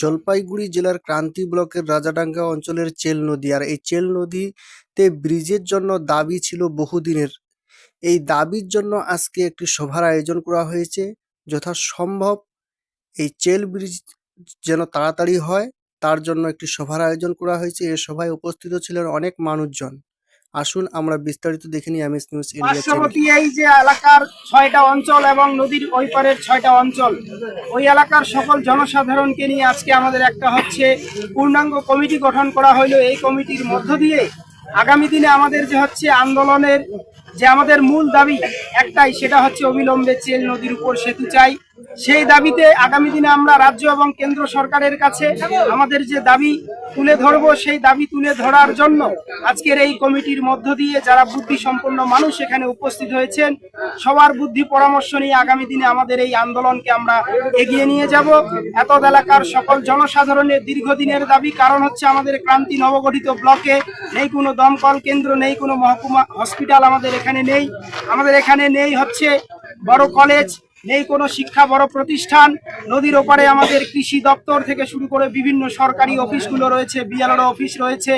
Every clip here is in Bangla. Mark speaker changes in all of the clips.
Speaker 1: জলপাইগুড়ি জেলার ক্রান্তি ব্লকের রাজাডাঙ্গা অঞ্চলের চেল নদী, আর এই চেল নদীতে ব্রিজের জন্য দাবি ছিল বহুদিনের। এই দাবির জন্য আজকে একটি সভার আয়োজন করা হয়েছে। যথাসম্ভব এই চেল ব্রিজ যেন তাড়াতাড়ি হয়, তার জন্য একটি সভার আয়োজন করা হয়েছে। এই সভায় উপস্থিত ছিলেন অনেক মানুষজন। আসুন, আমরা বিস্তারিত দেখে নিই এমএস নিউজ
Speaker 2: পার্শ্ববর্তী এই যে এলাকার ছয়টা অঞ্চল এবং নদীর ওই পারের ছয়টা অঞ্চল, ওই এলাকার সকল জনসাধারণকে নিয়ে আজকে আমাদের একটা হচ্ছে পূর্ণাঙ্গ কমিটি গঠন করা হইল। এই কমিটির মধ্য দিয়ে আগামী দিনে আমাদের যে হচ্ছে আন্দোলনের যে আমাদের মূল দাবি একটাই, সেটা হচ্ছে অবিলম্বে চেল নদীর উপর সেতু চাই। সেই দাবিতে আগামী দিনে আমরা রাজ্য এবং কেন্দ্র সরকারের কাছে আমাদের যে দাবি তুলে ধরবো, সেই দাবি তুলে ধরার জন্য আজকের এই কমিটির মধ্য দিয়ে যারা বুদ্ধি সম্পন্ন মানুষ এখানে উপস্থিত হয়েছেন, সবার বুদ্ধি পরামর্শ নিয়ে আগামী দিনে আমাদের এই আন্দোলনকে আমরা এগিয়ে নিয়ে যাব। এত এলাকার সকল জনসাধারণের দীর্ঘদিনের দাবি, কারণ হচ্ছে আমাদের ক্রান্তি নবগঠিত ব্লকে নেই কোনো দমকল কেন্দ্র, নেই কোনো মহকুমা, হসপিটাল আমাদের এখানে নেই। আমাদের এখানে নেই হচ্ছে বড় কলেজ নেই কোনো শিক্ষা বড় প্রতিষ্ঠান। নদীর ওপারে আমাদের কৃষি দপ্তর থেকে শুরু করে বিভিন্ন সরকারি অফিসগুলো রয়েছে, বিএলআর অফিস রয়েছে।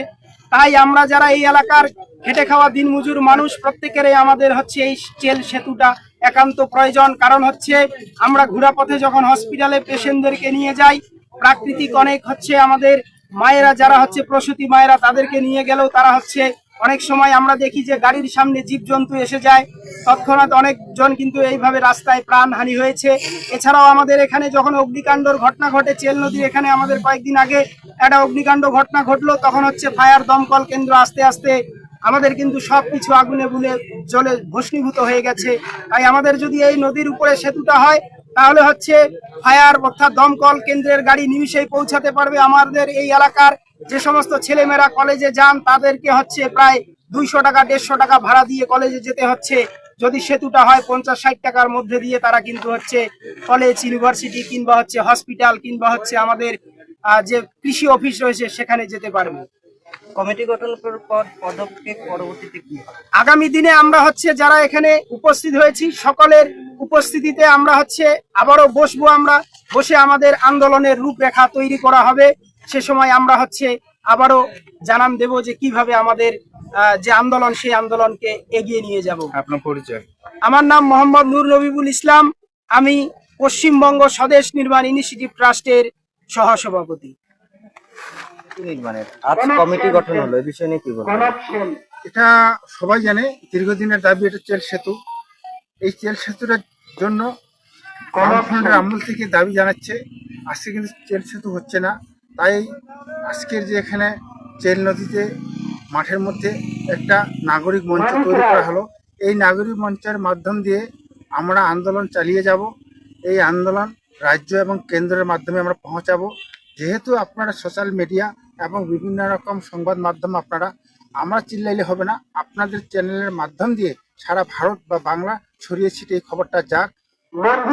Speaker 2: তাই আমরা যারা এই এলাকার খেটে খাওয়া দিনমজুর মানুষ, প্রত্যেকেরই আমাদের হচ্ছে এই চেল সেতুটা একান্ত প্রয়োজন। কারণ হচ্ছে আমরা ঘোরাপথে যখন হসপিটালে পেশেন্টদেরকে নিয়ে যাই, প্রাকৃতিক অনেক হচ্ছে আমাদের মায়েরা, যারা হচ্ছে প্রসূতি মায়েরা, তাদেরকে নিয়ে গেলেও তারা হচ্ছে অনেক সময় আমরা দেখি যে গাড়ির সামনে জীবজন্তু এসে যায়। তৎক্ষণাৎ অনেকজন কিন্তু এইভাবে রাস্তায় প্রাণহানি হয়েছে। এছাড়াও আমাদের এখানে যখন অগ্নিকাণ্ডর ঘটনা ঘটে, চেল নদীর এখানে আমাদের কয়েকদিন আগে একটা অগ্নিকাণ্ড ঘটনা ঘটলো, তখন হচ্ছে ফায়ার দমকল কেন্দ্র আস্তে আস্তে আমাদের কিন্তু সব কিছু আগুনে বুলে জলে ভস্মীভূত হয়ে গেছে। তাই আমাদের যদি এই নদীর উপরে সেতুটা হয়, তাহলে হচ্ছে ফায়ার অর্থাৎ দমকল কেন্দ্রের গাড়ি নিমিশেই পৌঁছাতে পারবে আমাদের এই এলাকার যে সমস্ত ছেলেমেয়েরা কলেজে যান তাদেরকে হচ্ছে প্রায় দুইশো টাকা দেড়শো টাকা ভাড়া দিয়ে কলেজে যেতে হচ্ছে। যদি সেতুটা হয় পঞ্চাশ ষাট টাকার মধ্যে দিয়ে তারা কিন্তু হচ্ছে কলেজ ইউনিভার্সিটি কিংবা হচ্ছে হসপিটাল কিংবা হচ্ছে আমাদের যে কৃষি অফিস রয়েছে সেখানে যেতে পারবে।
Speaker 3: কমিটি গঠন করার পর পদক্ষেপ পরবর্তীতে কি
Speaker 2: আগামী দিনে আমরা হচ্ছে যারা এখানে উপস্থিত হয়েছি সকলের উপস্থিতিতে আমরা হচ্ছে আবারও বসবো আমরা। বসে আমাদের আন্দোলনের রূপরেখা তৈরি করা হবে। সে সময় আমরা হচ্ছে আবারও জানান দেব যে কীভাবে আমাদের আহ, যে আন্দোলন সেই আন্দোলনকে এগিয়ে নিয়ে যাব।
Speaker 4: আপনার পরিচয়।
Speaker 2: আমার নাম মোহাম্মদ নূর নবিবুল ইসলাম। আমি পশ্চিমবঙ্গ স্বদেশ নির্মাণ ইনিশিয়েটিভ ট্রাস্টের সহসভাপতি।
Speaker 3: আজ কমিটি গঠন হলো এই বিষয় নিয়ে কি বলবেন?
Speaker 4: এটা সবাই জানে দীর্ঘদিনের দাবি এটা চেল সেতু। এই চেল সেতুটার জন্য বামফ্রন্টের আমল থেকে দাবি জানাচ্ছে। আজকে কিন্তু চেল সেতু হচ্ছে না। তাই আজকের যে এখানে চেল নদীতে মাঠের মধ্যে একটা নাগরিক মঞ্চ তৈরি করা হলো। এই নাগরিক মঞ্চের মাধ্যম দিয়ে আমরা আন্দোলন চালিয়ে যাব। এই আন্দোলন রাজ্য এবং কেন্দ্রের মাধ্যমে আমরা পৌঁছাবো। যেহেতু আপনারা সোশ্যাল মিডিয়া এবং বিভিন্ন রকম সংবাদ মাধ্যম আপনারা আমরা চিল্লাইলে হবে না। আপনাদের চ্যানেলের মাধ্যম দিয়ে সারা ভারত বা বাংলা ছড়িয়ে ছিটিয়ে এই খবরটা যাক।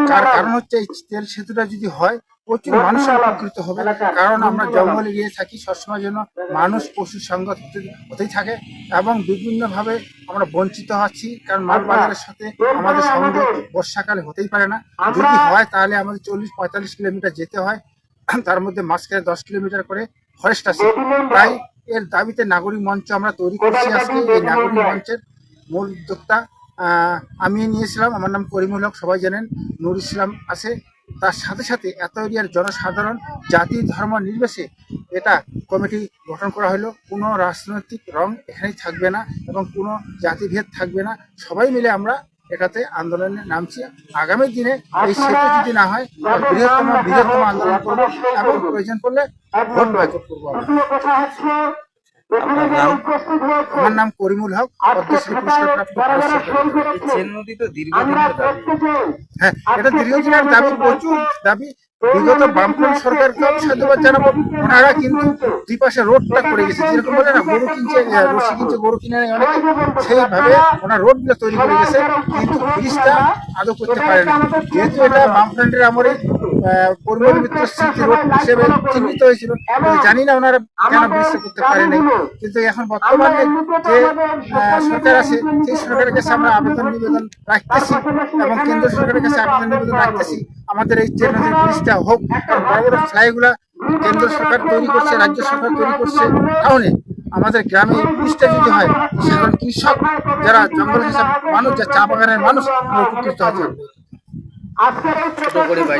Speaker 4: তার কারণ হচ্ছে এই তেল সেতুটা যদি হয় প্রচুর মানুষ উপকৃত হবে। কারণ আমরা জঙ্গলে গিয়ে থাকি সবসময় জন্য মানুষ পশুর সঙ্গত হতে- হতেই থাকে এবং বিভিন্নভাবে আমরা বঞ্চিত হচ্ছি কারণ মাল বাজারের সাথে আমাদের সংযোগ বর্ষাকালে হতেই পারে না। যদি হয় তাহলে আমাদের চল্লিশ পঁয়তাল্লিশ কিলোমিটার যেতে হয়। তার মধ্যে মাঝখানে দশ কিলোমিটার করে ফরেস্ট আছে। তাই এর দাবিতে নাগরিক মঞ্চ আমরা তৈরি করছি আজকে। এই নাগরিক মঞ্চের মূল উদ্যোক্তা আহ, আমি নিয়েছিলাম। আমার নাম করিমুল হক সবাই জানেন। নুর ইসলাম আছে। তার সাথে সাথে এত এরিয়ার জনসাধারণ জাতি ধর্ম নির্বিশেষে এটা কমিটি গঠন করা হলো। কোনো রাজনৈতিক রং এখানেই থাকবে না এবং কোনো জাতিভেদ থাকবে না। সবাই মিলে আমরা এটাতে আন্দোলনে নামছি। আগামী দিনে এই সেতু যদি না হয় বৃহত্তম বৃহত্তম আন্দোলন করব এবং প্রয়োজন পড়লে ভোট বয়কট করব আমরা।
Speaker 3: নাম
Speaker 4: আমার নাম করিমুল হক পদ্মশ্রী
Speaker 3: চেন নদী তো দীর্ঘদিন
Speaker 4: হ্যাঁ এটা দীর্ঘদিনের দাবি প্রচুর দাবি। বিগত বামফ্রন্ট সরকারকে সাধুবাদ জানাব। ওনারা কিন্তু দুই পাশে রোডটা করে গেছে। যেরকম বলে না, গরু কিনছে রশি কিনছে, গরু কিনে অনেকে। সেইভাবে ওনার রোডগুলো তৈরি করে গেছে, কিন্তু ব্রিজটা আদৌ করতে পারে না। যেহেতু এটা বামফ্রন্টের আমলে পরিমল মিত্র স্মৃতি রোড হিসেবে চিহ্নিত হয়েছিল জানি না ওনারা কেন ব্রিজটা করতে পারে নাই। কিন্তু এখন বর্তমানে যে সরকার আছে, সেই সরকারের কাছে আমরা আবেদন নিবেদন রাখতেছি এবং কেন্দ্র সরকারের কাছে আবেদন নিবেদন রাখতেছি। আমাদের এই যে নদীর ব্রিজটা হোক কারণ বড় বড় ফ্লাইগুলা কেন্দ্র সরকার তৈরি করছে রাজ্য সরকার তৈরি করছে টাউনে আমাদের গ্রামে ব্রিজটা যদি হয় সেখানে কৃষক যারা জঙ্গল হিসাব মানুষ যা চা বাগানের মানুষ উপকৃত হচ্ছে পারব।